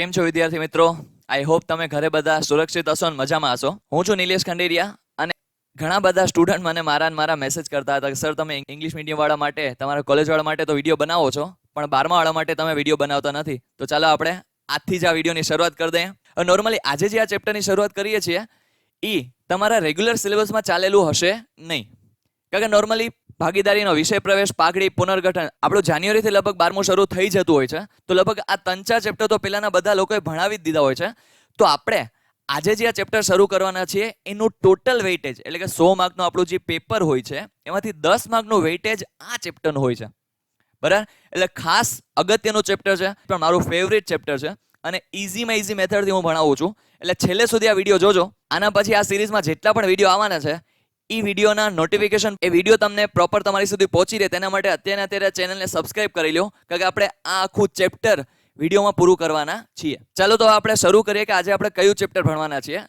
કેમ છો વિદ્યાર્થી મિત્રો? આઈ હોપ તમે ઘરે બધા સુરક્ષિત હશો અને મજામાં હશો. હું છું નિલેશ ખંડેરિયા અને ઘણા બધા સ્ટુડન્ટ મને મારા મારા મેસેજ કરતા હતા કે સર તમે ઇંગ્લિશ મીડિયમવાળા માટે, તમારા કોલેજવાળા માટે તો વીડિયો બનાવો છો, પણ બારમાવાળા માટે તમે વીડિયો બનાવતા નથી. તો ચાલો આપણે આજથી જ આ વિડીયોની શરૂઆત કરી દઈએ. નોર્મલી આજે જે આ ચેપ્ટરની શરૂઆત કરીએ છીએ એ તમારા રેગ્યુલર સિલેબસમાં ચાલેલું હશે નહીં. કારણ કે નોર્મલી ભાગીદારીનો વિષય પ્રવેશ, પાઘડી, પુનર્ગઠન, આપણું જાન્યુઆરીથી લગભગ બારમું શરૂ થઈ જતું હોય છે. તો લગભગ આ ત્રણ ચાર ચેપ્ટર તો પહેલાંના બધા લોકોએ ભણાવી જ દીધા હોય છે. તો આપણે આજે જે આ ચેપ્ટર શરૂ કરવાના છીએ, એનું ટોટલ વેઇટેજ એટલે કે સો માર્કનું આપણું જે પેપર હોય છે, એમાંથી દસ માર્કનું વેઇટેજ આ ચેપ્ટરનું હોય છે. બરાબર? એટલે ખાસ અગત્યનું ચેપ્ટર છે, પણ મારું ફેવરેટ ચેપ્ટર છે, અને ઇઝીમાં ઇઝી મેથડથી હું ભણાવું છું. એટલે છેલ્લે સુધી આ વીડિયો જોજો. આના પછી આ સિરીઝમાં જેટલા પણ વીડિયો આવવાના છે એ વિડીયોના નોટિફિકેશન એ વીડિયો તમને પ્રોપર તમારી સુધી પહોંચી રહે તેના માટે અત્યારે અત્યારે ચેનલને સબસ્ક્રાઇબ કરી લો કારણ કે આપણે આ આખું ચેપ્ટર વિડીયોમાં પૂરું કરવાના છીએ. ચાલો તો આપણે શરૂ કરીએ કે આજે આપણે કયું ચેપ્ટર ભણવાના છીએ.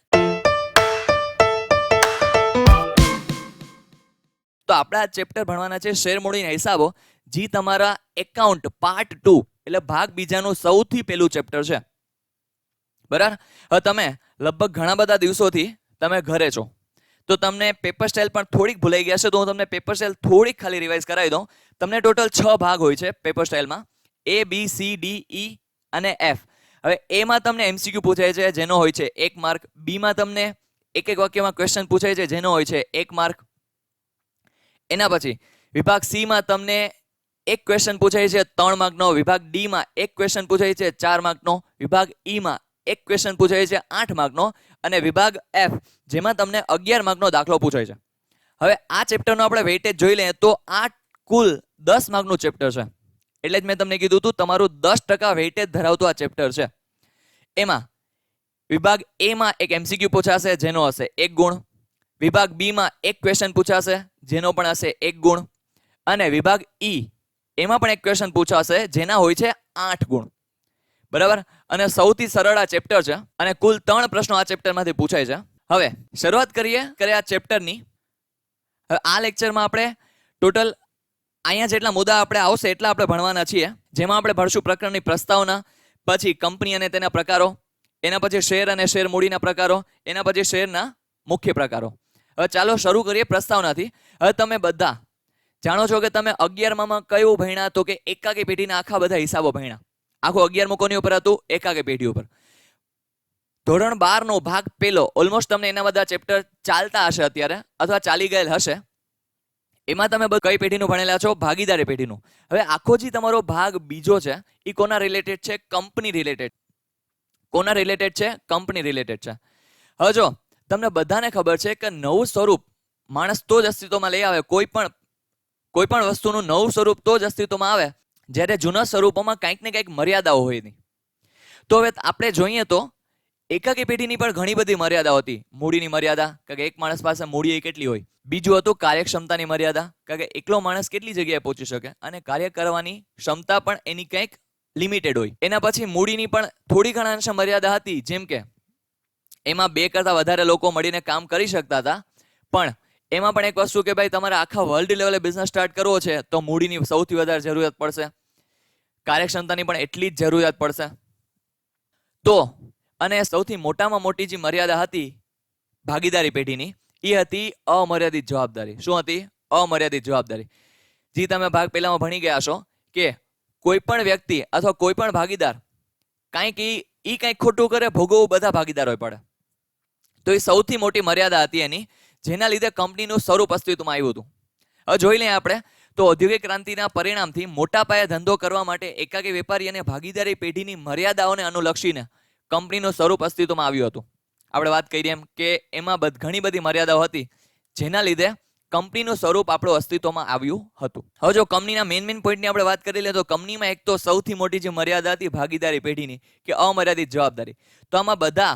તો આપણે ચેપ્ટર ભણવાના છે શેર મૂડીના હિસાબો, જે તમારા એકાઉન્ટ પાર્ટ ટુ એટલે ભાગ બીજાનું સૌથી પહેલું ચેપ્ટર છે. બરાબર? હવે તમે લગભગ ઘણા બધા દિવસોથી તમે ઘરે છો. તો તમને પેપર સ્ટાઇલ પણ થોડીક ભૂલાઈ ગયા છે, તો હું તમને પેપર સ્ટાઇલ થોડીક ખાલી રિવાઇઝ કરાવી દઉં. તમને ટોટલ છ ભાગ હોય છે paper સ્ટાઇલમાં A B C D E અને એફ હવે એમાં તમને એમસીક્યુ પૂછાય છે, જેનો હોય છે એક માર્ક બીમાં તમને એક એક વાક્યમાં ક્વેશ્ચન પૂછાય છે, જેનો હોય છે એક માર્ક એના પછી, વિભાગ સીમાં તમને એક ક્વેશ્ચન પૂછાય છે, ત્રણ માર્કનો વિભાગ ડીમાં એક ક્વેશ્ચન પૂછાય છે, ચાર માર્કનો વિભાગ ઈમાં એક ક્વેશ્ચન પૂછાય છે આઠ માર્કનો અને વિભાગ એફ જેમાં તમને અગિયાર માર્કનો દાખલો પૂછાય છે. હવે આ ચેપ્ટરનો આપણે વેઇટેજ જોઈ લઈએ તો આ કુલ દસ માર્કનું ચેપ્ટર છે. એટલે જ મેં તમને કીધું હતું, તમારું દસ ટકા વેઇટેજ ધરાવતું આ ચેપ્ટર છે. એમાં વિભાગ એમાં એક એમસીક્યુ પૂછાશે, જેનો હશે એક ગુણ. વિભાગ બીમાં એક ક્વેશ્ચન પૂછાશે, જેનો પણ હશે એક ગુણ. અને વિભાગ ઈ એમાં પણ એક ક્વેશ્ચન પૂછાશે, જેના હોય છે આઠ ગુણ. બરાબર? અને સૌથી સરળ આ ચેપ્ટર છે અને કુલ ત્રણ પ્રશ્નો આ ચેપ્ટરમાંથી પૂછાય છે. હવે, શરૂઆત કરીએ કરે આ ચેપ્ટરની હવે આ લેક્ચરમાં આપણે ટોટલ અહીંયા જેટલા મુદ્દા આપણે આવશે એટલા આપણે ભણવાના છીએ. જેમાં આપણે ભણશું પ્રકરણની પ્રસ્તાવના, પછી કંપની અને તેના પ્રકારો, એના પછી શેર અને શેર મૂડીના પ્રકારો, એના પછી શેરના મુખ્ય પ્રકારો. હવે ચાલો શરૂ કરીએ પ્રસ્તાવનાથી. હવે તમે બધા જાણો છો કે તમે અગિયારમાં કયું ભણ્યા તો કે એકાકી પેઢીના આખા બધા હિસાબો ભણ્યા? આખું અગિયારમું કોની ઉપર હતું એકાકી પેઢી ઉપર. ધોરણ બાર નો ભાગ પેલો ઓલમોસ્ટ તમને એના બધા ચેપ્ટર ચાલતા હશે અત્યારે, અથવા ચાલી ગયેલ હશે. એમાં તમે કઈ પેઢીનું ભણેલા છો? ભાગીદારી પેઢીનું. હવે આખો જે તમારો ભાગ બીજો છે એ કોના રિલેટેડ છે? કંપની રિલેટેડ કોના રિલેટેડ છે? કંપની રિલેટેડ છે. હવે જો, તમને બધાને ખબર છે કે નવું સ્વરૂપ માણસ તો જ અસ્તિત્વમાં લઈ આવે, કોઈ પણ કોઈ પણ વસ્તુનું નવું સ્વરૂપ તો જ અસ્તિત્વમાં આવે. જ્યારે જૂના સ્વરૂપોમાં કંઈક ને કંઈક મર્યાદાઓ હોય નહીં તો હવે આપણે જોઈએ તો એકાકી પેઢીની પણ ઘણી બધી મર્યાદા હતી. મૂડીની મર્યાદા કારણ કે એક માણસ પાસે મૂડી એ કેટલી હોય? બીજું હતું કાર્યક્ષમતાની મર્યાદા, કે એકલો માણસ કેટલી જગ્યાએ પહોંચી શકે? અને કાર્ય કરવાની ક્ષમતા પણ એની કંઈક લિમિટેડ હોય. એના પછી મૂડીની પણ થોડી ઘણા અંશે મર્યાદા હતી. જેમ કે એમાં બે કરતાં વધારે લોકો મળીને કામ કરી શકતા હતા. પણ એમાં પણ એક વસ્તુ કે ભાઈ તમારે આખા વર્લ્ડ લેવલે બિઝનેસ સ્ટાર્ટ કરવો છે, તો મૂડીની સૌથી વધારે જરૂરિયાત પડશે. કાર્યક્ષમતાની પણ એટલી જ જરૂરિયાત પડશે. તો, અને સૌથી મોટામાં મોટી જે મર્યાદા હતી ભાગીદારી પેઢીની, એ હતી અમર્યાદિત જવાબદારી. શું હતી? અમર્યાદિત જવાબદારી. જે, તમે ભાગ પહેલામાં ભણી ગયા છો કે કોઈ પણ વ્યક્તિ અથવા કોઈ પણ ભાગીદાર કાંઈક એ એ કંઈક ખોટું કરે, ભોગવવું બધા ભાગીદારોએ પડે. તો એ સૌથી મોટી મર્યાદા હતી એની, જેના લીધે કંપનીનું સ્વરૂપ અસ્તિત્વમાં આવ્યું હતું. હવે જોઈ લઈએ આપણે તો ઔદ્યોગિક ક્રાંતિના પરિણામથી મોટા પાયે ધંધો કરવા માટે એકાકી વેપારી અને ભાગીદારી પેઢીની મર્યાદાઓને અનુલક્ષીને કંપનીનું સ્વરૂપ અસ્તિત્વમાં આવ્યું હતું. આપણે વાત કરી એમ કે એમાં ઘણી બધી મર્યાદાઓ હતી, જેના લીધે કંપનીનું સ્વરૂપ આપણું અસ્તિત્વમાં આવ્યું હતું. હવે જો કંપનીના મેઇન મેઇન પોઈન્ટની આપણે વાત કરી લઈએ તો કંપનીમાં એક તો સૌથી મોટી જે મર્યાદા હતી ભાગીદારી પેઢીની, કે અમર્યાદિત જવાબદારી. તો આમાં બધા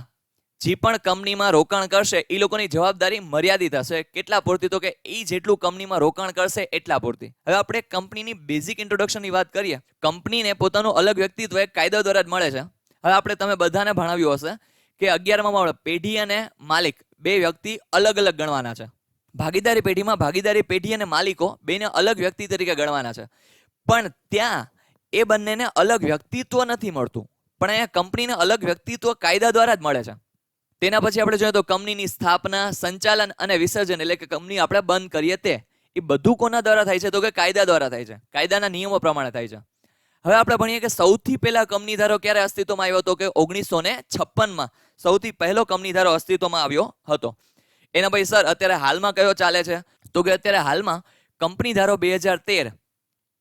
જે પણ કંપનીમાં રોકાણ કરશે એ લોકોની જવાબદારી મર્યાદિત હશે. કેટલા પૂરતી તો કે એ જેટલું કંપનીમાં રોકાણ કરશે, એટલા પૂરતી. હવે આપણે કંપનીની બેઝિક ઇન્ટ્રોડક્શનની વાત કરીએ. કંપનીને પોતાનું અલગ વ્યક્તિત્વ એક કાયદા દ્વારા જ મળે છે. હવે આપણે તમે બધાને ભણાવ્યું હશે કે અગિયારમાં પેઢી અને માલિક બે વ્યક્તિ અલગ અલગ ગણવાના છે. ભાગીદારી પેઢીમાં ભાગીદારી પેઢી અને માલિકો બેને અલગ વ્યક્તિ તરીકે ગણવાના છે. પણ ત્યાં એ બંનેને અલગ વ્યક્તિત્વ નથી મળતું. પણ અહીંયા કંપનીને અલગ વ્યક્તિત્વ કાયદા દ્વારા જ મળે છે. તેના પછી આપણે જોઈએ તો કંપનીની સ્થાપના, સંચાલન અને વિસર્જન એટલે કે કંપની આપણે બંધ કરીએ તે. એ બધું કોના દ્વારા થાય છે તો કે કાયદા દ્વારા થાય છે. કાયદાના નિયમો પ્રમાણે થાય છે. હવે આપણે ભણીએ કે સૌથી પહેલા કંપની ધારો ક્યારે અસ્તિત્વમાં આવ્યો હતો કે ઓગણીસો ને છપ્પનમાં સૌથી પહેલો કંપની ધારો અસ્તિત્વમાં આવ્યો હતો. એના પછી સર અત્યારે હાલમાં કયો ચાલે છે? તો કે અત્યારે હાલમાં કંપની ધારો બે હજાર તેર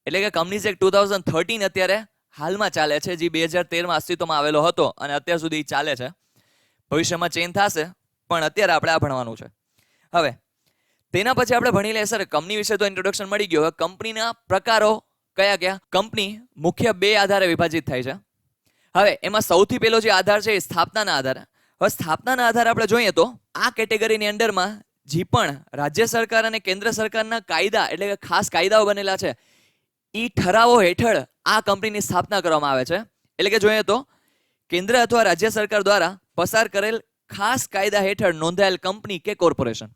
એટલે કે કંપનીઝ એક ટુ થાઉઝન્ડ થર્ટીન અત્યારે હાલમાં ચાલે છે જે બે હજાર તેરમાં અસ્તિત્વમાં આવેલો હતો અને અત્યાર સુધી ચાલે છે. ભવિષ્યમાં ચેન્જ થશે, પણ અત્યારે આપણે આ ભણવાનું છે. હવે, તેના પછી આપણે ભણી લઈએ. સર કંપની વિશે તો ઇન્ટ્રોડક્શન મળી ગયું. હવે કંપનીના પ્રકારો કયા કયા? કંપની મુખ્ય બે આધારે વિભાજિત થાય છે. હવે, એમાં સૌથી પહેલો જે આધાર છે એ સ્થાપનાના આધારે. હવે સ્થાપનાના આધારે આપણે જોઈએ તો, આ કેટેગરીની અંડરમાં જે પણ રાજ્ય સરકાર અને કેન્દ્ર સરકારના કાયદા, એટલે કે ખાસ કાયદાઓ બનેલા છે. એ ઠરાવો હેઠળ આ કંપનીની સ્થાપના કરવામાં આવે છે. એટલે કે જોઈએ તો કેન્દ્ર અથવા રાજ્ય સરકાર દ્વારા પસાર કરેલ ખાસ કાયદા હેઠળ નોંધાયેલ કંપની કે કોર્પોરેશન.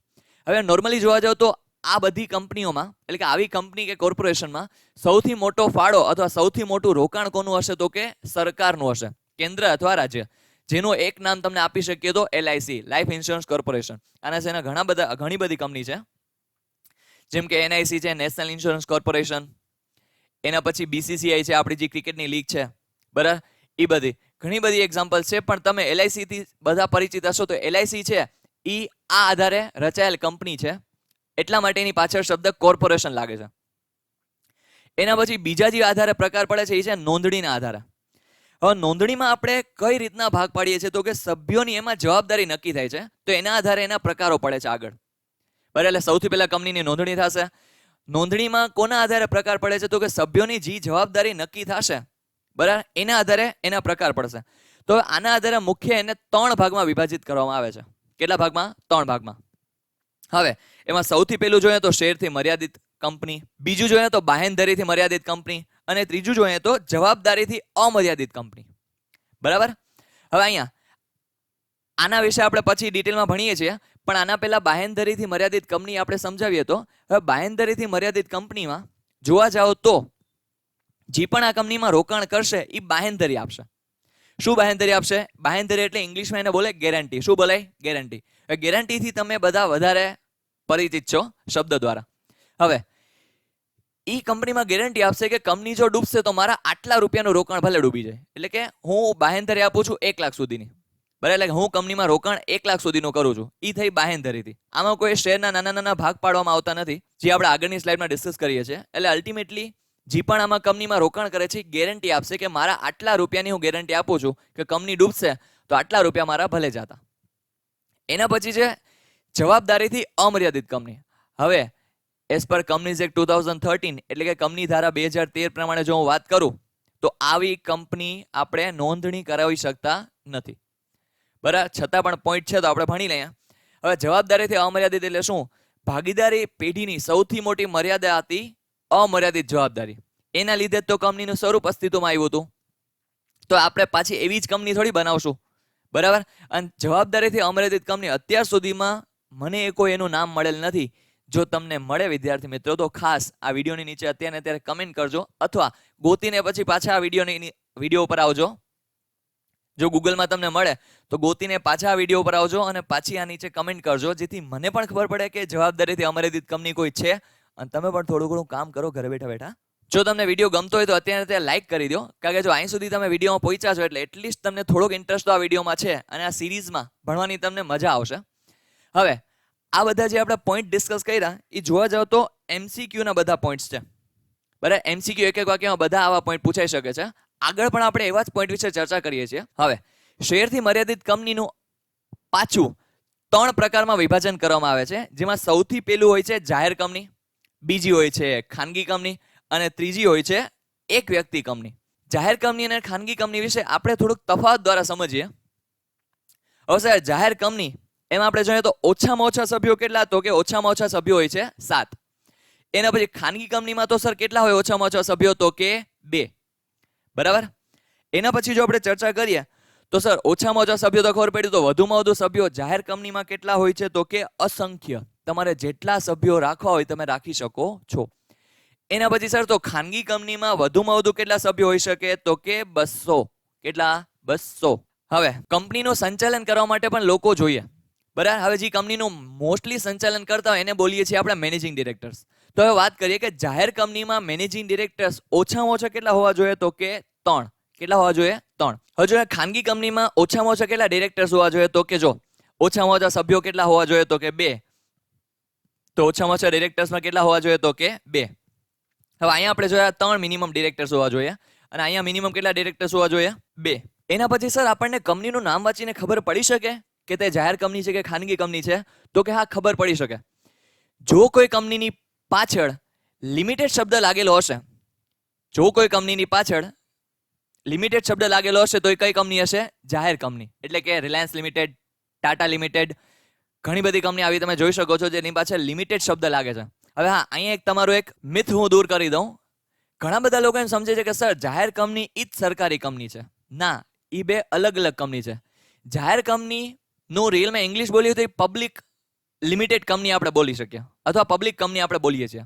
હવે નોર્મલી જોવા જાવ તો આ બધી કંપનીઓમાં, એટલે કે આવી કંપની કે કોર્પોરેશનમાં સૌથી મોટો ફાળો અથવા સૌથી મોટું રોકાણ કોનું હશે તો કે સરકારનું હશે? કેન્દ્ર અથવા રાજ્ય. જેનું એક નામ તમને આપી શકીએ તો એલઆઈસી લાઈફ ઇન્સ્યોરન્સ કોર્પોરેશન આના છે ઘણા બધા, ઘણી બધી કંપની છે. જેમ કે એનઆઈસી છે નેશનલ ઇન્સ્યોરન્સ કોર્પોરેશન એના પછી બીસીસીઆઈ છે, આપણી જે ક્રિકેટની લીગ છે. બરાબર? એ બધી. ઘણી બધી એક્ઝામ્પલ છે, પણ તમે LIC થી બધા પરિચિત હશો તો એલઆઈસી છે એ આ આધારે રચાયેલ કંપની છે. એટલા માટે એની પાછળ શબ્દ કોર્પોરેશન લાગે છે. એના પછી બીજા જે આધારે પ્રકાર પડે છે એ છે નોંધણીના આધારે. હવે નોંધણીમાં આપણે કઈ રીતના ભાગ પાડીએ છીએ તો કે સભ્યોની એમાં જવાબદારી નક્કી થાય છે, તો એના આધારે એના પ્રકારો પડે છે આગળ. બરાબર, એટલે સૌથી પહેલા કંપનીની નોંધણી થશે. નોંધણીમાં કોના આધારે પ્રકાર પડે છે તો કે સભ્યોની જે જવાબદારી નક્કી થશે બરાબર? એના આધારે એના પ્રકાર પડશે. તો આના આધારે મુખ્ય એને ત્રણ ભાગમાં વિભાજિત કરવામાં આવે છે. કેટલા ભાગમાં? ત્રણ ભાગમાં. હવે, એમાં સૌથી પહેલું જોઈએ તો શેરથી મર્યાદિત કંપની, બીજું જોઈએ તો બાહેંધરીથી મર્યાદિત કંપની, અને ત્રીજું જોઈએ તો જવાબદારીથી અમર્યાદિત કંપની. બરાબર? હવે અહીંયા, આના વિશે આપણે પછી ડિટેલમાં ભણીએ છીએ, પણ આના પહેલાં બાહેંધરીથી મર્યાદિત કંપની આપણે સમજાવીએ તો, હવે બાહેંધરીથી મર્યાદિત કંપનીમાં જોવા જાઓ તો જે પણ આ કંપનીમાં રોકાણ કરશે એ બાહેંધરી આપશે. શું બાહેંધરી આપશે? બાહેંધરી એટલે ઇંગ્લિશમાં એને બોલે ગેરંટી. શું બોલાય ગેરંટી. ગેરંટીથી તમે બધા વધારે પરિચિત છો શબ્દ દ્વારા. હવે એ કંપનીમાં ગેરંટી આપશે કે કંપની જો ડૂબશે તો મારા આટલા રૂપિયાનું રોકાણ ભલે ડૂબી જાય. એટલે કે હું બાહેંધરી આપું છું એક લાખ સુધીની. બરાબર? હું કંપનીમાં રોકાણ એક લાખ સુધીનું કરું છું. એ થઈ બાહેંધરીથી. આમાં કોઈ શેરના નાના નાના ભાગ પાડવામાં આવતા નથી, જે આપણે આગળની સ્લાઇડમાં ડિસ્કસ કરીએ છીએ. એટલે અલ્ટિમેટલી જે પણ આમાં કંપનીમાં રોકાણ કરે છે, ગેરંટી આપશે કે મારા આટલા રૂપિયાની હું ગેરંટી આપું છું કે કંપની ડૂબશે, તો આટલા રૂપિયા મારા ભલે જતા. એના પછી છે, જવાબદારીથી અમર્યાદિત કંપની. હવે as per companies act two thousand thirteen એટલે કે કંપની ધારા બે હજાર તેર પ્રમાણે જો હું વાત કરું, તો આવી કંપની આપણે નોંધણી કરાવી શકતા નથી. બરાબર છતાં પણ પોઈન્ટ છે, તો આપણે ભણી લઈએ. હવે જવાબદારીથી અમર્યાદિત એટલે શું? ભાગીદારી પેઢીની સૌથી મોટી મર્યાદા હતી અમર્યાદિત જવાબદારી. એના લીધે તો કંપનીનું સ્વરૂપ અસ્તિત્વમાં આવ્યું હતું. તો આપણે પાછી એવી જ કંપની થોડી બનાવશું. બરાબર? અને જવાબદારીથી અમર્યાદિત કંપની અત્યાર સુધીમાં મને એ કોઈ એનું નામ મળેલ નથી. જો તમને મળે, વિદ્યાર્થી મિત્રો, તો ખાસ આ વિડીયોની નીચે અત્યારે અત્યારે કમેન્ટ કરજો. અથવા ગોતીને પછી પાછા આ વિડીયોની વીડિયો ઉપર આવજો. જો ગૂગલમાં તમને મળે, તો ગોતીને પાછા આ વીડિયો ઉપર આવજો અને પાછી આ નીચે કમેન્ટ કરજો. જેથી મને પણ ખબર પડે કે જવાબદારીથી અમર્યાદિત કંપની કોઈ છે. અને તમે પણ થોડું ઘણું કામ કરો ઘરે બેઠા બેઠા. જો તમને વીડિયો ગમતો હોય તો અત્યારે ત્યાં લાઈક કરી દો. કારણ કે જો અહીં સુધી તમે વિડીયોમાં પહોંચ્યા છો એટલે એટલીસ્ટ તમને થોડોક ઇન્ટરેસ્ટ તો આ વિડીયોમાં છે અને આ સિરીઝમાં ભણવાની તમને મજા આવશે. હવે, આ બધા જે આપણે પોઈન્ટ ડિસ્કસ કર્યા એ જોવા જાવ તો એમસીક્યુના બધા પોઈન્ટ્સ છે. બરાબર? એમસીક્યુ એક એક વાક્યમાં બધા આવા પોઈન્ટ પૂછાઈ શકે છે. આગળ પણ આપણે એવા જ પોઈન્ટ વિશે ચર્ચા કરીએ છીએ. હવે, શેરથી મર્યાદિત કંપનીનું પાછું ત્રણ પ્રકારમાં વિભાજન કરવામાં આવે છે, જેમાં સૌથી પહેલું હોય છે જાહેર કંપની બીજી હોય છે ખાનગી કંપની અને ત્રીજી હોય છે એક વ્યક્તિ કંપની. જાહેર કંપની અને ખાનગી કંપની વિશે આપણે થોડુંક તફાવત દ્વારા સમજીએ. હવે સાહેબ, જાહેર કંપની, એમાં આપણે જોઈએ તો ઓછામાં ઓછા સભ્યો કેટલા તો કે ઓછામાં ઓછા સભ્યો હોય છે સાત. એના પછી ખાનગી કંપનીમાં તો સર કેટલા હોય? ઓછામાં ઓછા સભ્યો તો કે બે. બરાબર? એના પછી જો આપણે ચર્ચા કરીએ, તો સર, ઓછામાં ઓછા સભ્યો તો ખબર પડી તો વધુમાં વધુ સભ્યો જાહેર કંપનીમાં કેટલા હોય છે તો કે અસંખ્ય. તમારે જેટલા સભ્યો રાખવા હોય તમે રાખી શકો છો. એના પછી સર, તો ખાનગી કંપનીમાં વધુમાં વધુ કેટલા સભ્યો હોઈ શકે? તો કે બસો કેટલા? બસો હવે, કંપનીનું સંચાલન કરવા માટે પણ લોકો જોઈએ. બરાબર? હવે જે કંપનીનું મોસ્ટલી સંચાલન કરતા હોય એને બોલીએ છીએ આપણે મેનેજિંગ ડિરેક્ટર્સ. તો હવે વાત કરીએ કે જાહેર કંપનીમાં મેનેજિંગ ડિરેક્ટર્સ ઓછામાં ઓછા કેટલા હોવા જોઈએ? તો કે ત્રણ. કેટલા હોવા જોઈએ? ત્રણ. હવે ખાનગી કંપનીમાં ઓછામાં ઓછા કેટલા ડિરેક્ટર્સ હોવા જોઈએ? તો કે જો ઓછામાં ઓછા સભ્યો કેટલા હોવા જોઈએ? તો કે બે. તો ઓછામાં ઓછા ડિરેક્ટર્સમાં કેટલા હોવા જોઈએ તો કે બે. હવે અહીંયા આપણે જોયા ત્રણ મિનિમમ ડિરેક્ટર્સ હોવા જોઈએ અને અહીંયા મિનિમમ કેટલા ડિરેક્ટર્સ હોવા જોઈએ? બે. એના પછી સર આપણને કંપનીનું નામ વાંચીને ખબર પડી શકે કે તે જાહેર કંપની છે કે ખાનગી કંપની છે? તો કે હા, ખબર પડી શકે. જો કોઈ કંપનીની પાછળ લિમિટેડ શબ્દ લાગેલો હશે, જો કોઈ કંપનીની પાછળ લિમિટેડ શબ્દ લાગેલો હશે તો એ કઈ કંપની હશે? જાહેર કંપની. એટલે કે રિલાયન્સ લિમિટેડ, ટાટા લિમિટેડ ઘણી બધી કંપની આવી તમે જોઈ શકો છો, જેની પાછળ લિમિટેડ શબ્દ લાગે છે. હવે હા, અહીંયા એક તમારું એક મિથ હું દૂર કરી દઉં. ઘણા બધા લોકો એમ સમજે છે કે, સર, જાહેર કંપની ઈ જ સરકારી કંપની છે. ના એ બે અલગ અલગ કંપની છે. જાહેર કંપનીનું રિયલમાં ઇંગ્લિશ બોલ્યું તો એ પબ્લિક લિમિટેડ કંપની આપણે બોલી શકીએ. અથવા પબ્લિક કંપની આપણે બોલીએ છીએ.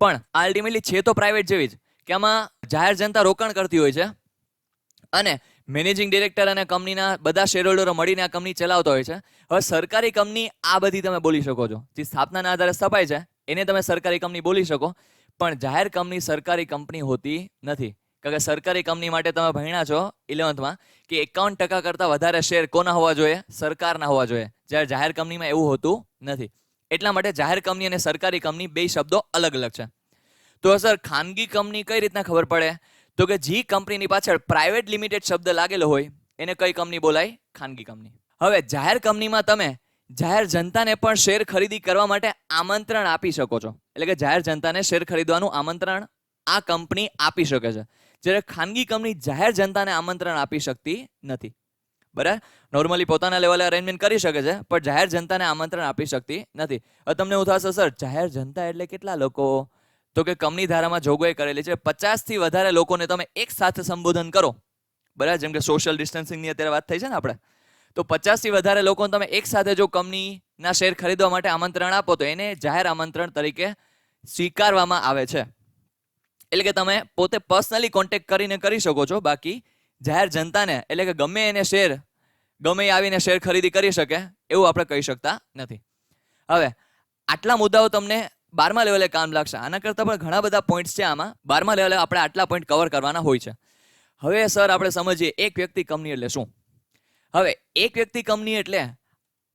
પણ અલ્ટિમેટલી છે તો પ્રાઇવેટ જેવી જ, કે આમાં જાહેર જનતા રોકાણ કરતી હોય છે. અને મેનેજિંગ ડિરેક્ટર અને કંપનીના બધા શેરહોલ્ડરો મળીને આ કંપની ચલાવતા હોય છે. હવે સરકારી કંપની આ બધી તમે બોલી શકો છો. જે સ્થાપનાના આધારે સ્થપાય છે, એને તમે સરકારી કંપની બોલી શકો. પણ જાહેર કંપની સરકારી કંપની હોતી નથી. કારણ કે સરકારી કંપની માટે તમે ભણ્યા છો ઇલેવન્થમાં કે એકાવન ટકા કરતાં વધારે શેર કોના હોવા જોઈએ? સરકારના હોવા જોઈએ. જ્યારે જાહેર કંપનીમાં એવું હોતું નથી. એટલા માટે જાહેર કંપની અને સરકારી કંપની બે શબ્દો અલગ અલગ છે. તો સર ખાનગી કંપની કઈ રીતના ખબર પડે? તો કે જે કંપનીની પાછળ પ્રાઇવેટ લિમિટેડ શબ્દ લાગેલો હોય, એને કઈ કંપની બોલાય? ખાનગી કંપની. હવે જાહેર કંપનીમાં તમે જાહેર જનતાને પણ શેર ખરીદી કરવા માટે આમંત્રણ આપી શકો છો. એટલે કે જાહેર જનતાને શેર ખરીદવાનું આમંત્રણ આ કંપની આપી શકે છે. જ્યારે ખાનગી કંપની જાહેર જનતાને આમંત્રણ આપી શકતી નથી. બરાબર? નોર્મલી પોતાના લેવલે અરેન્જમેન્ટ કરી શકે છે, પણ જાહેર જનતાને આમંત્રણ આપી શકતી નથી. હવે તમને એવું થશે, સર, જાહેર જનતા એટલે કેટલા લોકો? તો કે કંપની ધારામાં જોગવાઈ કરેલી છે. પચાસથી વધારે લોકોને તમે એક સાથે સંબોધન કરો. બરાબર? જેમ કે સોશિયલ ડિસ્ટન્સિંગની અત્યારે વાત થઈ છે ને આપણે. તો પચાસથી વધારે લોકોને તમે એક સાથે જો કંપનીના શેર ખરીદવા માટે આમંત્રણ આપો, તો એને જાહેર આમંત્રણ તરીકે સ્વીકારવામાં આવે છે. એટલે કે તમે પોતે પર્સનલી કોન્ટેક્ટ કરીને કરી શકો છો. બાકી જાહેર જનતાને, એટલે કે ગમે એને શેર, ગમે આવીને શેર ખરીદી કરી શકે, એવું આપણે કહી શકતા નથી. હવે, આટલા મુદ્દાઓ તમને બારમા લેવલે કામ લાગશે. આના કરતાં પણ ઘણા બધા પોઈન્ટ્સ છે આમાં. બારમા લેવલે આપણે આટલા પોઈન્ટ કવર કરવાના હોય છે. હવે સર આપણે સમજીએ એક વ્યક્તિ કંપની એટલે શું? હવે એક વ્યક્તિ કંપની એટલે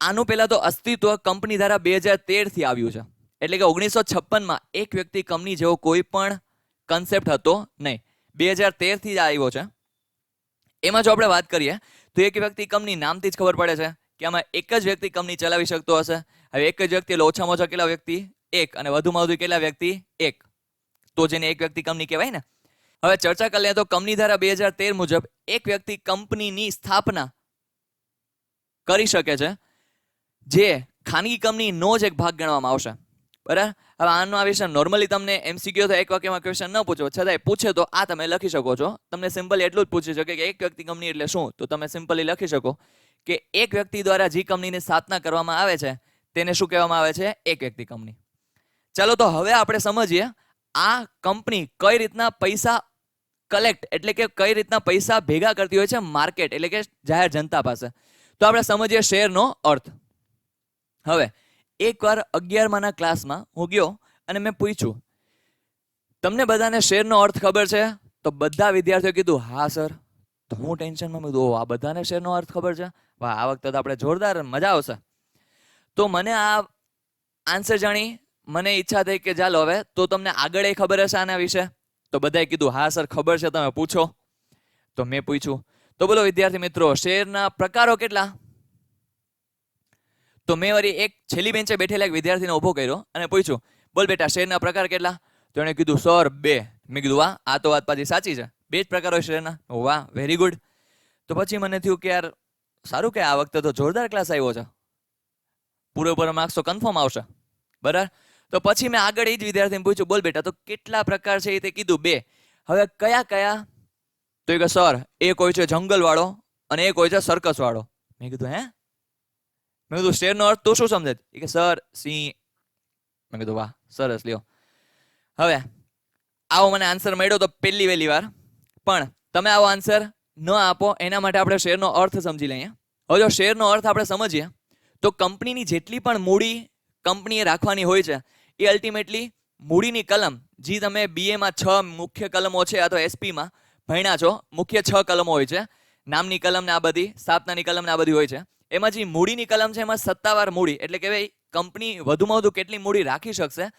આનું પહેલાં તો અસ્તિત્વ કંપની ધારા બે હજાર તેરથી આવ્યું છે. એટલે કે ઓગણીસો છપ્પનમાં એક વ્યક્તિ કંપની જેવો કોઈ પણ કન્સેપ્ટ હતો નહીં. બે હજાર તેરથી જ આવ્યો છે. એમાં જો આપણે વાત કરીએ, તો એક વ્યક્તિ કંપની નામથી જ ખબર પડે છે કે આમાં એક જ વ્યક્તિ કંપની ચલાવી શકતો હશે. હવે એક જ વ્યક્તિ એટલે ઓછામાં ઓછા કેટલા વ્યક્તિ? એક. અને વધુમાં વધુ કેટલા વ્યક્તિ? એક. તો જેને એક વ્યક્તિ કંપની કહેવાય ને. હવે ચર્ચા કરી લે તો કંપની ધારા બે હજાર તેર મુજબ એક વ્યક્તિ કંપનીની સ્થાપના કરી શકે છે, જે ખાનગી કંપનીનો જ એક ભાગ ગણવામાં આવશે. બરાબર? હવે આનો આ વિશે નોર્મલી તમને એમસીક્યુ તો એક વાક્યમાં ક્વેશ્ચન ન પૂછો. છતાંય પૂછે તો આ તમે લખી શકો છો. તમને સિમ્પલી એટલું જ પૂછી શકે કે એક વ્યક્તિ કંપની એટલે શું? તો તમે સિમ્પલી લખી શકો કે એક વ્યક્તિ દ્વારા જે કંપનીની સ્થાપના કરવામાં આવે છે, તેને શું કહેવામાં આવે છે? એક વ્યક્તિ કંપની. ચાલો તો હવે આપણે સમજીએ, આ કંપની કઈ રીતના પૈસા કલેક્ટ એટલે કે કઈ રીતના પૈસા ભેગા કરતી હોય છે માર્કેટ એટલે કે જાહેર જનતા પાસે. તો આપણે સમજીએ શેરનો અર્થ. હવે, એકવાર અગિયારમાના ક્લાસમાં હું ગયો અને મેં પૂછ્યું, તમને બધાને શેરનો અર્થ ખબર છે? તો બધા વિદ્યાર્થીઓ કીધું, હા સર તો હું ટેન્શનમાં કીધું ઓ આ બધાને શેરનો અર્થ ખબર છે? વાહ, આ વખતે તો આપણે જોરદાર મજા આવશે. તો મને આ આન્સર જાણી મને ઈચ્છા થઈ કે ચાલો હવે, તો તમને આગળ એ ખબર હશે આના વિશે? તો બધાએ કીધું, હા સર, ખબર છે, તમે પૂછો. તો મેં પૂછ્યું, તો બોલો વિદ્યાર્થી મિત્રો, શેરના પ્રકારો કેટલા? તો મેં વળી એક છેલ્લી બેન્ચે બેઠેલા એક વિદ્યાર્થીને ઊભો કર્યો અને પૂછ્યું, બોલ બેટા, શેરના પ્રકાર કેટલા? તો એણે કીધું, સર, બે. મેં કીધું, વાહ, આ તો વાત પાછી સાચી છે. બે જ પ્રકાર હોય શેરના. વાહ વેરી ગુડ તો પછી મને થયું કે યાર, સારું કે આ વખતે તો જોરદાર ક્લાસ આવ્યો છે. પૂરેપૂરા માર્ક્સ તો કન્ફર્મ આવશે. બરાબર? તો પછી મેં આગળ એ જ વિદ્યાર્થીને પૂછ્યું, બોલ બેટા, તો કેટલા પ્રકાર છે એ તે કીધું, બે. હવે કયા કયા? તો એ કે સર એક હોય છે જંગલ વાળો અને એક હોય છે સર્કસવાળો મેં કીધું, હે? મેં કીધું, શેરનો અર્થ તો શું સમજે? કે સર, સિંહ. મેં કીધું, વાહ, સરસ, લ્યો. હવે, આવો મને આન્સર મળ્યો તો પહેલી વહેલી વાર. પણ તમે આવો આન્સર ન આપો, એના માટે આપણે શેરનો અર્થ સમજી લઈએ. હવે જો શેરનો અર્થ આપણે સમજીએ, તો કંપનીની જેટલી પણ મૂડી કંપનીએ રાખવાની હોય છે એ અલ્ટિમેટલી મૂડીની કલમ, જે તમે બીએમાં છ મુખ્ય કલમો છે અથવા એસપીમાં ભણ્યા છો, મુખ્ય છ કલમો હોય છે. નામની કલમ ને આ બધી, સ્થાપનાની કલમ ને આ બધી હોય છે. એમાં જે મૂડીની કલમ છે, એમાં સત્તાવાર મૂડી, એટલે કે ભાઈ કંપની વધુમાં વધુ કેટલી મૂડી રાખી શકશે,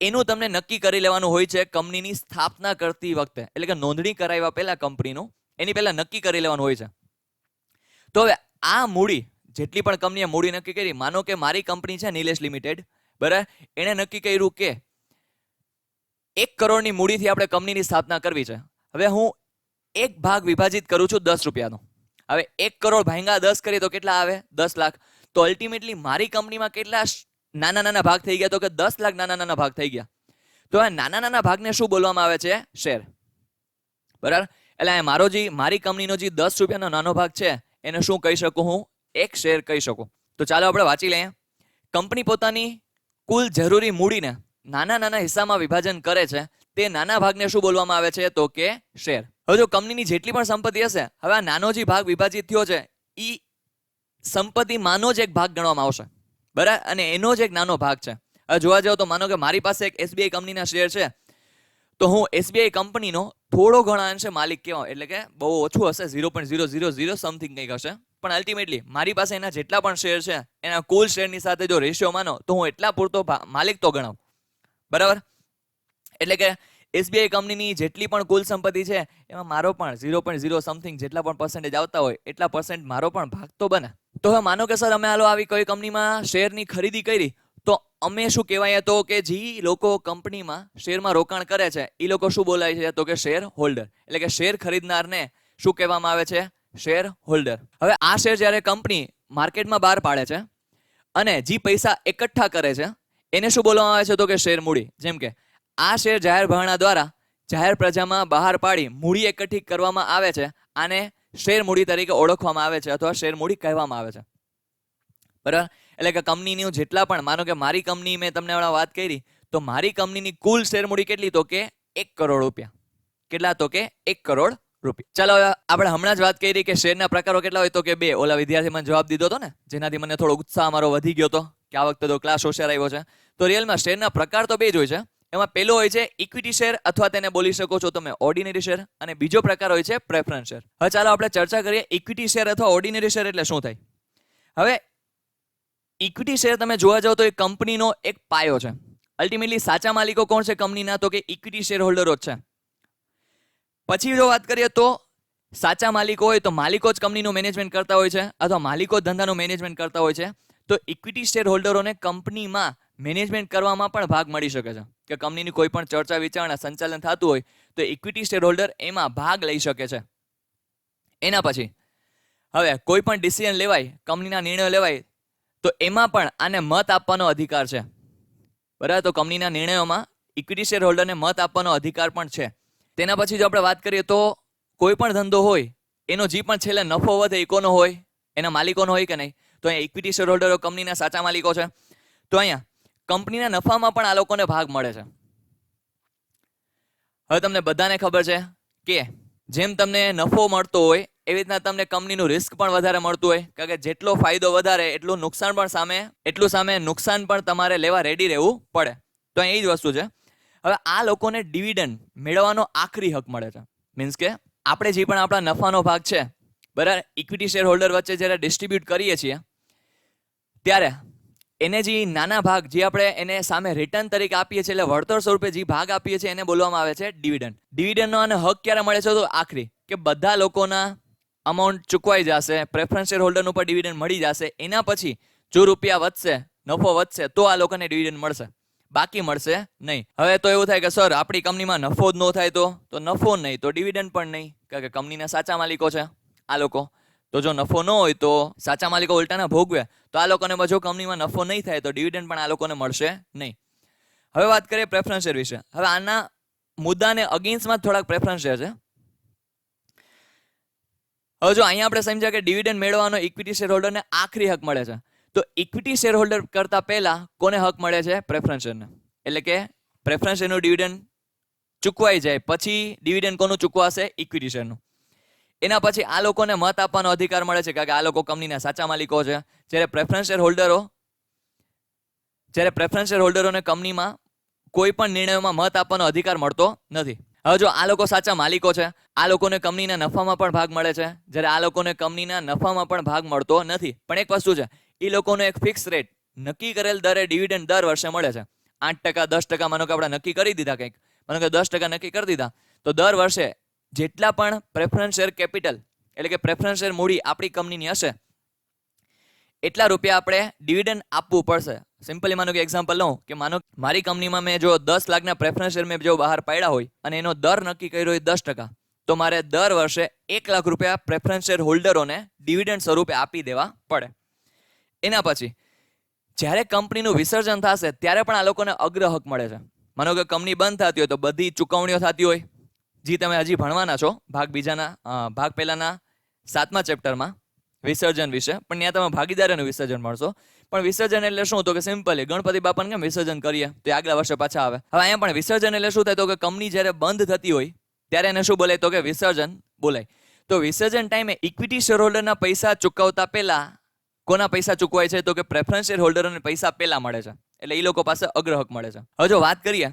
એનું તમને નક્કી કરી લેવાનું હોય છે કંપનીની સ્થાપના કરતી વખતે. એટલે કે નોંધણી કરાવ્યા પહેલા કંપનીનું, એની પહેલા નક્કી કરી લેવાનું હોય છે. તો હવે આ મૂડી, જેટલી પણ કંપનીએ મૂડી નક્કી કરી, માનો કે મારી કંપની છે નિલેશ લિમિટેડ બરાબર? એણે નક્કી કર્યું કે એક કરોડની મૂડીથી આપણે કંપનીની સ્થાપના કરવી છે. હવે હું એક ભાગ વિભાજિત કરું છું દસ રૂપિયાનો. હવે એક કરોડ ભાંગા દસ કરીએ તો કેટલા આવે? દસ લાખ. તો અલ્ટિમેટલી મારી કંપનીમાં કેટલા નાના નાના ભાગ થઈ ગયા તો કે દસ લાખ નાના નાના ભાગ થઈ ગયા. તો આ નાના નાના ભાગને શું બોલવામાં આવે છે? શેર. બરાબર? એટલે મારો જે મારી કંપનીનો જે દસ રૂપિયાનો નાનો ભાગ છે, એને શું કહી શકું હું? એક શેર કહી શકું. તો ચાલો આપણે વાંચી લઈએ. કંપની પોતાની કુલ જરૂરી મૂડીને નાના નાના હિસ્સામાં વિભાજન કરે છે. તે નાના ભાગને શું બોલવામાં આવે છે? તો કે શેર. હવે જો કંપનીની જેટલી પણ સંપત્તિ હશે, હવે આ નાનો જે ભાગ વિભાજિત થયો છે એ સંપત્તિમાંનો જ એક ભાગ ગણવામાં આવશે. બરાબર? અને એનો જ એક નાનો ભાગ છે. હવે જોવા જાવ તો માનો કે મારી પાસે એક એસબીઆઈ કંપનીના શેર છે. તો હું એસબીઆઈ કંપનીનો થોડો ઘણા અંશે માલિક કહેવાય એટલે કે બહુ ઓછું હશે, zero point zero zero zero something કંઈક હશે. પણ અલ્ટિમેટલી મારી પાસે એના જેટલા પણ શેર છે, એના કુલ શેરની સાથે જો રેશિયો માનો, તો હું એટલા પૂરતો માલિક તો ગણાવ. બરાબર? એટલે કે એસબીઆઈ કંપનીની જેટલી પણ કુલ સંપત્તિ છે, એમાં મારો પણ ઝીરો પોઈન્ટ ઝીરો સમથિંગ જેટલા પણ પર્સન્ટેજ આવતા હોય, એટલા પર્સન્ટ મારો પણ ભાગ તો બને. તો હવે માનો કે સર, અમે હાલો આવી કોઈ કંપનીમાં શેરની ખરીદી કરી, તો અમે શું કહેવાય તો કે જે લોકો કંપનીમાં શેરમાં રોકાણ કરે છે એ લોકો શું બોલાય છે તો કે શેર હોલ્ડર એટલે કે શેર ખરીદનારને શું કહેવામાં આવે છે? શેર હોલ્ડર હવે આ શેર જ્યારે કંપની માર્કેટમાં બહાર પાડે છે અને જે પૈસા એકઠા કરે છે, એને શું બોલવામાં આવે છે તો કે શેર મૂડી. જેમ કે આ શેર જાહેર ભરણા દ્વારા જાહેર પ્રજામાં બહાર પાડી મૂડી એકઠી કરવામાં આવે છે, આને શેર મૂડી તરીકે ઓળખવામાં આવે છે અથવા શેર મૂડી કહેવામાં આવે છે. બરાબર? એટલે કે કંપનીની જેટલા પણ, માનો કે મારી કંપની મેં તમને હમણાં વાત કરી, તો મારી કંપનીની કુલ શેર મૂડી કેટલી? તો કે એક કરોડ રૂપિયા. કેટલા? તો કે એક કરોડ રૂપિયા. ચાલો આપણે હમણાં જ વાત કરી કે શેરના પ્રકારો કેટલા હોય તો કે બે. ઓલા વિદ્યાર્થી મને જવાબ દીધો હતો ને, જેનાથી મને થોડો ઉત્સાહ મારો વધી ગયો હતો કે આ વખતે તો ક્લાસ હોશિયાર આવ્યો છે. તો રિયલમાં શેરના પ્રકાર તો બે જ હોય છે. એમાં પહેલો હોય છે ઇક્વિટી શેર અથવા તેને બોલી શકો છો તમે ઓર્ડિનરી શેર અને બીજો પ્રકાર હોય છે પ્રેફરન્સ શેર હવે ચાલો આપણે ચર્ચા કરીએ ઇક્વિટી શેર અથવા ઓર્ડિનરી શેર એટલે શું થાય? હવે ઇક્વિટી શેર તમે જોવા જાઓ તો એ કંપનીનો એક પાયો છે. અલ્ટિમેટલી સાચા માલિકો કોણ છે કંપનીના? તો કે ઇક્વિટી શેર હોલ્ડરો જ છે. પછી જો વાત કરીએ તો સાચા માલિકો હોય તો માલિકો જ કંપનીનું મેનેજમેન્ટ કરતા હોય છે અથવા માલિકો ધંધાનું મેનેજમેન્ટ કરતા હોય છે, તો ઇક્વિટી શેર હોલ્ડરોને કંપનીમાં મેનેજમેન્ટ કરવામાં પણ ભાગ મળી શકે છે. કે કંપનીની કોઈ પણ ચર્ચા વિચારણા સંચાલન થતું હોય, તો ઇક્વિટી શેર હોલ્ડર એમાં ભાગ લઈ શકે છે. એના પછી, હવે કોઈ પણ ડિસિઝન લેવાય, કંપનીના નિર્ણયો લેવાય, તો એમાં પણ આને મત આપવાનો અધિકાર છે. બરાબર? તો કંપનીના નિર્ણયોમાં ઇક્વિટી શેર હોલ્ડરને મત આપવાનો અધિકાર પણ છે. તેના પછી જો આપણે વાત કરીએ તો કોઈ પણ ધંધો હોય, એનો જે પણ છેલ્લે નફો વધે એ કોનો હોય, એના માલિકોનો હોય કે નહીં? તો અહીંયા ઇક્વિટી શેર હોલ્ડરો કંપનીના સાચા માલિકો છે. તો અહીંયા કંપનીના નફામાં પણ આ લોકોને ભાગ મળે છે. હવે તમને બધાને ખબર છે કે જેમ તમને નફો મળતો હોય, એવી રીતના તમને કંપનીનું રિસ્ક પણ વધારે મળતું હોય. કારણ કે જેટલો ફાયદો વધારે, એટલું નુકસાન પણ સામે, એટલું સામે નુકસાન પણ તમારે લેવા રેડી રહેવું પડે. તો અહીં એ જ વસ્તુ છે. હવે આ લોકોને ડિવિડન્ડ મેળવવાનો આખરી હક મળે છે. મીન્સ કે આપણે જે પણ આપણા નફાનો ભાગ છે, બરાબર ઇક્વિટી શેર હોલ્ડર વચ્ચે જ્યારે ડિસ્ટ્રીબ્યુટ કરીએ છીએ, ત્યારે એને જે નાના ભાગ જે આપણે એને સામે રિટર્ન તરીકે આપીએ છીએ, એટલે વળતર સ્વરૂપે જે ભાગ આપીએ છીએ એને બોલવામાં આવે છે ડિવિડન્ડ ડિવિડન્ડનો અને હક ક્યારે મળે છે તો આખરી, કે બધા લોકોના અમાઉન્ટ ચૂકવાઈ જશે પ્રેફરન્સ શેર હોલ્ડરનું પણ ડિવિડન્ડ મળી જશે, એના પછી જો રૂપિયા વધશે, નફો વધશે, તો આ લોકોને ડિવિડન્ડ મળશે. બાકી મળશે નહીં. હવે તો એવું થાય કે, સર, આપણી કંપનીમાં નફો જ ન થાય તો? તો નફો નહીં, તો ડિવિડન્ડ પણ નહીં, કારણ કે કંપનીના સાચા માલિકો છે આ લોકો. તો જો નફો ન હોય તો સાચા માલિકો ઉલટાના ભોગવે. તો આ લોકોને જો કંપનીમાં નફો નહીં થાય તો ડિવિડન્ડ પણ આ લોકોને મળશે નહીં. હવે વાત કરીએ પ્રેફરન્સ શેર વિશે. હવે આના મુદ્દાને અગેન્સ્ટમાં થોડાક પ્રેફરન્સ શેર છે. હવે જો અહીંયા આપણે સમજ્યા કે ડિવિડન્ડ મેળવવાનો ઇક્વિટી શેર હોલ્ડરને આખરી હક મળે છે. તો ઇક્વિટી શેર હોલ્ડર કરતા પહેલા કોને હક મળે છે? પ્રેફરન્સ શેરને એટલે કે પ્રેફરન્સ શેરનું ડિવિડન્ડ ચૂકવાઈ જાય. પછી ડિવિડન્ડ કોનું ચૂકવાશે? ઇક્વિટી શેરનું એના પછી આ લોકોને મત આપવાનો અધિકાર મળે છે કારણ કે આ લોકો કંપનીના સાચા માલિકો છે. જ્યારે પ્રેફરન્સ શેર હોલ્ડરો જ્યારે પ્રેફરન્સ શેર હોલ્ડરોને કંપનીમાં કોઈ પણ નિર્ણયોમાં મત આપવાનો અધિકાર મળતો નથી. હવે જો આ લોકો સાચા માલિકો છે, આ લોકોને કંપનીના નફામાં પણ ભાગ મળે છે. જ્યારે આ લોકોને કંપનીના નફામાં પણ ભાગ મળતો નથી. પણ એક વસ્તુ છે એ લોકોનો એક ફિક્સ રેટ નક્કી કરેલ દરે ડિવિડન્ડ દર વર્ષે મળે છે. આઠ ટકા, દસ ટકા માનો કે આપણે નક્કી કરી દીધા કંઈક. માનો કે દસ ટકા નક્કી કરી દીધા. તો દર વર્ષે જેટલા પણ પ્રેફરન્સ શેર કેપિટલ એટલે કે પ્રેફરન્સ શેર મૂડી આપણી કંપનીની હશે, એટલા રૂપિયા આપણે ડિવિડન્ડ આપવું પડશે. સિમ્પલી માનો કે એક્ઝામ્પલ લઉં કે માનો મારી કંપનીમાં મેં જો દસ લાખના પ્રેફરન્સ શેર મેં જો બહાર પાડ્યા હોય અને એનો દર નક્કી કર્યો હોય દસ ટકા, તો મારે દર વર્ષે એક લાખ રૂપિયા પ્રેફરન્સ શેર હોલ્ડરોને ડિવિડન્ડ સ્વરૂપે આપી દેવા પડે. એના પછી, જ્યારે કંપનીનું વિસર્જન થશે, ત્યારે પણ આ લોકોને અગ્રહક મળે છે. માનો કે કંપની બંધ થતી હોય તો બધી ચૂકવણીઓ થતી હોય, જે તમે હજી ભણવાના છો, ભાગ બીજાના ભાગ પહેલાના સાતમા ચેપ્ટરમાં વિસર્જન વિશે, પણ ત્યાં તમે ભાગીદારીનું વિસર્જન મળશો. પણ વિસર્જન એટલે શું? તો કે સિમ્પલી, ગણપતિ બાપાને કેમ વિસર્જન કરીએ? તો આગલા વર્ષે પાછા આવે. હવે અહીંયા પણ વિસર્જન એટલે શું થાય? તો કે કંપની જ્યારે બંધ થતી હોય, ત્યારે એને શું બોલાય? તો કે વિસર્જન બોલાય. તો વિસર્જન ટાઈમે ઇક્વિટી શેર હોલ્ડરના પૈસા ચૂકવતા પહેલા કોના પૈસા ચૂકવાય છે તો કે પ્રેફરન્સ શેર હોલ્ડરોને પૈસા પહેલા મળે છે. એટલે એ લોકો પાસે અગ્રહક મળે છે. હવે જો વાત કરીએ,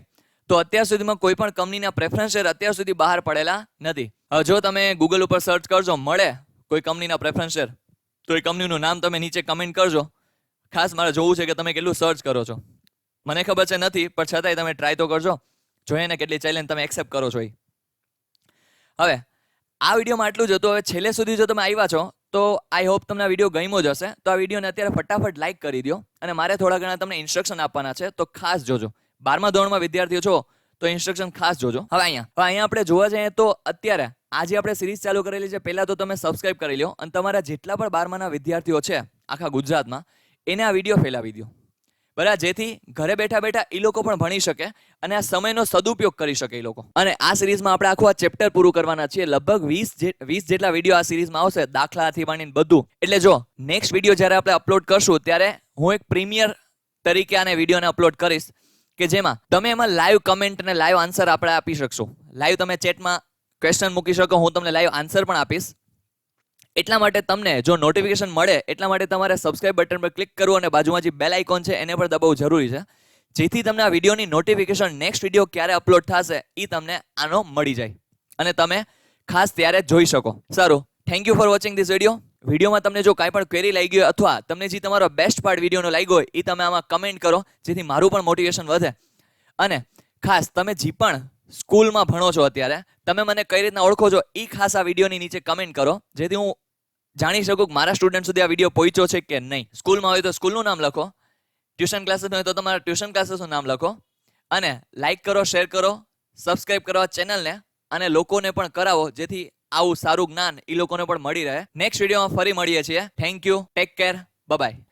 તો અત્યાર સુધીમાં કોઈ પણ કંપનીના પ્રેફરન્સ શેર અત્યાર સુધી બહાર પડેલા નથી. હવે જો તમે ગૂગલ ઉપર સર્ચ કરજો, મળે કોઈ કંપનીના પ્રેફરન્સ શેર તો એ કંપનીનું નામ તમે નીચે કમેન્ટ કરજો. ખાસ મારે જોવું છે કે તમે કેટલું સર્ચ કરો છો. મને ખબર છે નથી, પણ છતાંય તમે ટ્રાય તો કરજો. જોઈએ ને કેટલી ચેલેન્જ તમે એક્સેપ્ટ કરો છો એ હવે, આ વિડીયોમાં આટલું જ હતું. હવે છેલ્લે સુધી જો તમે આવ્યા છો તો આઈ હોપ તમને આ વીડિયો ગમ્યો જ હશે. તો આ વિડીયોને અત્યારે ફટાફટ લાઈક કરી દો અને મારે થોડા ઘણા તમને ઇન્સ્ટ્રક્શન આપવાના છે. તો ખાસ જોજો. બારમા ધોરણમાં વિદ્યાર્થીઓ છો, તો ઇન્સ્ટ્રક્શન ખાસ જોજો. હવે અહીંયા હવે અહીંયા આપણે જોવા જઈએ તો અત્યારે આજે આપણે સિરીઝ ચાલુ કરેલી છે. પહેલાં તો તમે સબસ્ક્રાઇબ કરી લો અને તમારા જેટલા પણ બારમાના વિદ્યાર્થીઓ છે આખા ગુજરાતમાં, એને આ વીડિયો ફેલાવી દો બરાબર જેથી ઘરે બેઠા બેઠા એ લોકો પણ ભણી શકે અને આ સમયનો સદુપયોગ કરી શકે એ લોકો. અને આ સિરીઝમાં આપણે આખું આ ચેપ્ટર પૂરું કરવાના છીએ. લગભગ વીસ વીસ જેટલા વીડિયો આ સિરીઝમાં આવશે, દાખલાથી માંડીને બધું. એટલે જો નેક્સ્ટ વીડિયો જ્યારે આપણે અપલોડ કરશું, ત્યારે હું એક પ્રીમિયર તરીકે આને વિડીયોને અપલોડ કરીશ, કે જેમાં તમે એમાં લાઈવ કમેન્ટ અને લાઈવ આન્સર આપણે આપી શકશો. લાઈવ તમે ચેટમાં ક્વેશ્ચન મૂકી શકો, હું તમને લાઈવ આન્સર પણ આપીશ. એટલા માટે તમને જો નોટિફિકેશન મળે, એટલા માટે તમારે સબસ્ક્રાઇબ બટન પર ક્લિક કરવું અને બાજુમાં જે બેલ આઇકોન છે એને પણ દબાવવું જરૂરી છે. જેથી તમને આ વિડીયોની નોટિફિકેશન નેક્સ્ટ વીડિયો ક્યારે અપલોડ થશે એ તમને આનો મળી જાય. અને તમે ખાસ ત્યારે જોઈ શકો. સારું. Thank you for watching this video વિડીયોમાં તમને જો કાંઈ પણ ક્વેરી લાગી હોય અથવા તમને જે તમારો બેસ્ટ પાર્ટ વિડીયોનો લાગ્યો હોય એ તમે આમાં કમેન્ટ કરો, જેથી મારું પણ મોટિવેશન વધે. અને ખાસ તમે જે પણ સ્કૂલમાં ભણો છો અત્યારે, તમે મને કઈ રીતના ઓળખો છો એ ખાસ આ વિડીયોની નીચે કમેન્ટ કરો, જેથી હું જાણી શકું કે મારા સ્ટુડન્ટ સુધી આ વીડિયો પહોંચ્યો છે કે નહીં? સ્કૂલમાં હોય તો સ્કૂલનું નામ લખો. ટ્યુશન ક્લાસીસ હોય તો તમારા ટ્યુશન ક્લાસીસનું નામ લખો. અને લાઇક કરો શેર કરો સબસ્ક્રાઇબ કરો ચેનલને અને લોકોને પણ કરાવો, જેથી આવું સારું જ્ઞાન એ લોકોને પણ મળી રહે. નેક્સ્ટ વિડીયોમાં ફરી મળીએ છીએ. Thank you take care bye